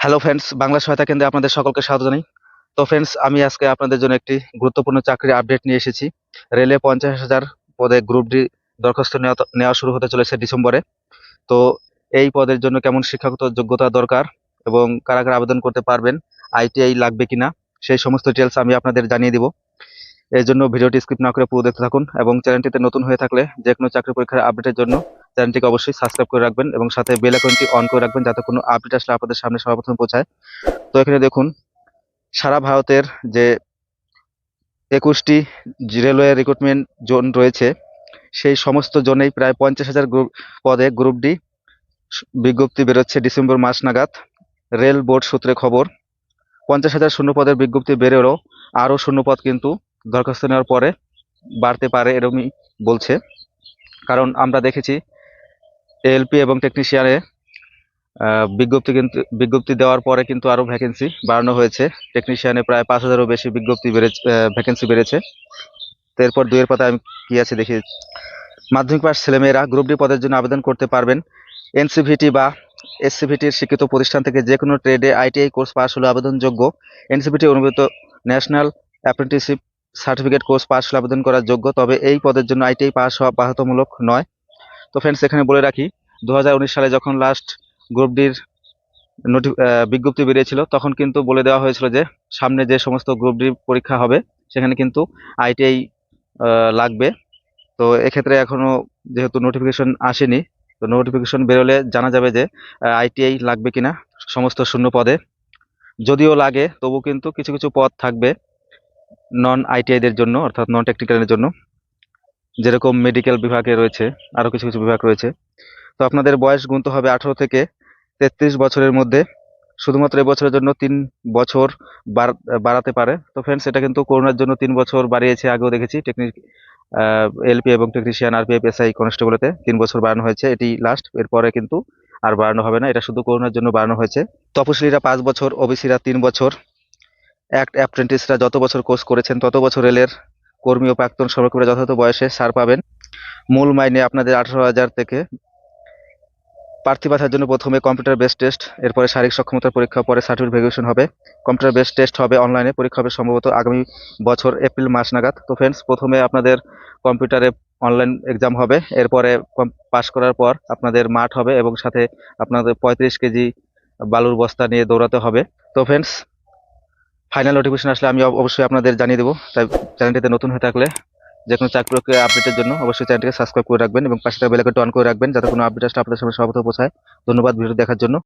Hello friends Bangla সহায়তা কেন্দ্রে আপনাদের সকলকে স্বাগত জানাই। তো ফ্রেন্ডস আমি আজকে আপনাদের জন্য একটি গুরুত্বপূর্ণ চাকরির আপডেট নিয়ে এসেছি। রেলে পঞ্চাশ হাজার পদে গ্রুপ ডি দরখাস্ত নেওয়া শুরু হতে চলেছে ডিসেম্বরে। তো এই পদের জন্য কেমন শিক্ষাগত যোগ্যতা দরকার এবং কারা কারা আবেদন করতে পারবেন আইটিআই লাগবে কিনা, সেই সমস্ত ডিটেলস আমি আপনাদের জানিয়ে দিব। এর জন্য ভিডিওটি স্কিপ না করে পুরো দেখতে থাকুন এবং চ্যানেলটিতে নতুন হয়ে থাকলে যে কোনো চাকরি পরীক্ষার আপডেটের জন্য চ্যানেলটিকে অবশ্যই সাবস্ক্রাইব করে রাখবেন এবং সাথে বেল আইকনটি অন করে রাখবেন যাতে কোনো আপডেট আসলে আপনাদের সামনে সর্বপ্রথম পৌঁছায়। তো এখানে দেখুন, সারা ভারতের যে একুশটি রেলওয়ে রিক্রুটমেন্ট জোন রয়েছে, সেই সমস্ত জোনেই প্রায় পঞ্চাশ হাজার গ্রুপ পদে গ্রুপ ডি বিজ্ঞপ্তি বেরোচ্ছে ডিসেম্বর মাস নাগাদ। রেল বোর্ড সূত্রে খবর, পঞ্চাশ হাজার শূন্য পদের বিজ্ঞপ্তি বেরোলেও আরও শূন্য পদ কিন্তু দরখাস্ত নেওয়ার পরে বাড়তে পারে এরকমই বলছে। কারণ আমরা দেখেছি এএলপি এবং টেকনিশিয়ানে বিজ্ঞপ্তি কিন্তু, বিজ্ঞপ্তি দেওয়ার পরে কিন্তু আরও ভ্যাকেন্সি বাড়ানো হয়েছে। টেকনিশিয়ানে প্রায় পাঁচ হাজারও বেশি বিজ্ঞপ্তি বেড়েছে ভ্যাকেন্সি বেড়েছে। এরপর দুইয়ের পাতা আমি কী আছে দেখি। মাধ্যমিক পাশ ছেলেমেয়েরা গ্রুপ ডি পদের জন্য আবেদন করতে পারবেন। এনসিভিটি বা এসসিভিটির স্বীকৃত প্রতিষ্ঠান থেকে যে কোনো ট্রেডে আইটিআই কোর্স পাস হলে আবেদনযোগ্য। এনসিভিটি অনুমোদিত national apprenticeship certificate course pass হলে আবেদন করার যোগ্য, তবে এই পদের জন্য আইটিআই পাস হওয়া বাধ্যতামূলক নয়। তো ফ্রেন্ডস এখানে বলে রাখি দু হাজার উনিশ সালে যখন লাস্ট গ্রুপ ডির নোটি বিজ্ঞপ্তি বেরিয়েছিল, তখন কিন্তু বলে দেওয়া হয়েছিল যে, সামনে যে সমস্ত গ্রুপ ডি পরীক্ষা হবে, সেখানে কিন্তু আইটিআই লাগবে। তো এক্ষেত্রে এখনও যেহেতু নোটিফিকেশন আসেনি, তো নোটিফিকেশন বেরোলে জানা যাবে যে আইটিআই লাগবে কিনা, সমস্ত শূন্য পদে। যদিও লাগে, তবু কিন্তু কিছু কিছু পদ থাকবে। নন আইটিআইদের জন্য, অর্থাৎ নন টেকনিক্যালের জন্য, যেরকম মেডিকেল বিভাগে রয়েছে আরও কিছু কিছু বিভাগ রয়েছে। তো আপনাদের বয়স গুনতে হবে আঠারো থেকে তেত্রিশ বছরের মধ্যে। শুধুমাত্র এবছরের জন্য তিন বছর বাড়- বাড়াতে পারে। তো ফ্রেন্ডস এটা কিন্তু করোনার জন্য তিন বছর বাড়িয়েছে, আগেও দেখেছি। টেকনিক এলপি এবং টেকনিশিয়ান আরপিএফ এসআই কনস্টেবলতে তিন বছর বাড়ানো হয়েছে, এটি লাস্ট এরপরে কিন্তু আর বাড়ানো হবে না। এটা শুধু করোনার জন্য বাড়ানো হয়েছে। তপশিলীরা পাঁচ বছর ওবিসিরা তিন বছর। অ্যাক্ট অ্যাপ্রেন্টিসরা যত বছর কোর্স করেছেন, তত বছর রেলের কর্মী ও প্রাক্তন সর্বকর্মীরা যথাযথ বয়সে ছাড় পাবেন। মূল মাইনে আপনাদের আঠারো হাজার থেকে প্রার্থী বাছার জন্য প্রথমে কম্পিউটার বেস টেস্ট এরপরে শারীরিক সক্ষমতার পরীক্ষা, পরে সার্টিফিকেট ভ্যালুয়েশন হবে। কম্পিউটার বেস টেস্ট হবে অনলাইনে পরীক্ষা হবে সম্ভবত আগামী বছর এপ্রিল মাস নাগাদ। তো ফ্রেন্ডস প্রথমে আপনাদের কম্পিউটারে অনলাইন এক্সাম হবে, এরপরে পাস করার পর আপনাদের মাঠ হবে এবং সাথে আপনাদের পঁয়ত্রিশ কেজি বালুর বস্তা নিয়ে দৌড়াতে হবে। তো ফ্রেন্ডস ফাইনাল নোটিফিকেশন আসলে আমি অবশ্যই আপনাদের জানিয়ে দেবো। তাই চ্যানেলটিতে নতুন হয়ে থাকলে যে কোনো চাকরি প্রক্রিয়া আপডেটের জন্য অবশ্যই চ্যানেলটিকে সাবস্ক্রাইব করে রাখবেন এবং পাশে থাকা বেলাকে অন করে রাখবেন যাতে কোনো আপডেট আসলে আপনাদের সামনে সর্বপ্রথম পৌঁছায়। ধন্যবাদ ভিডিও দেখার জন্য।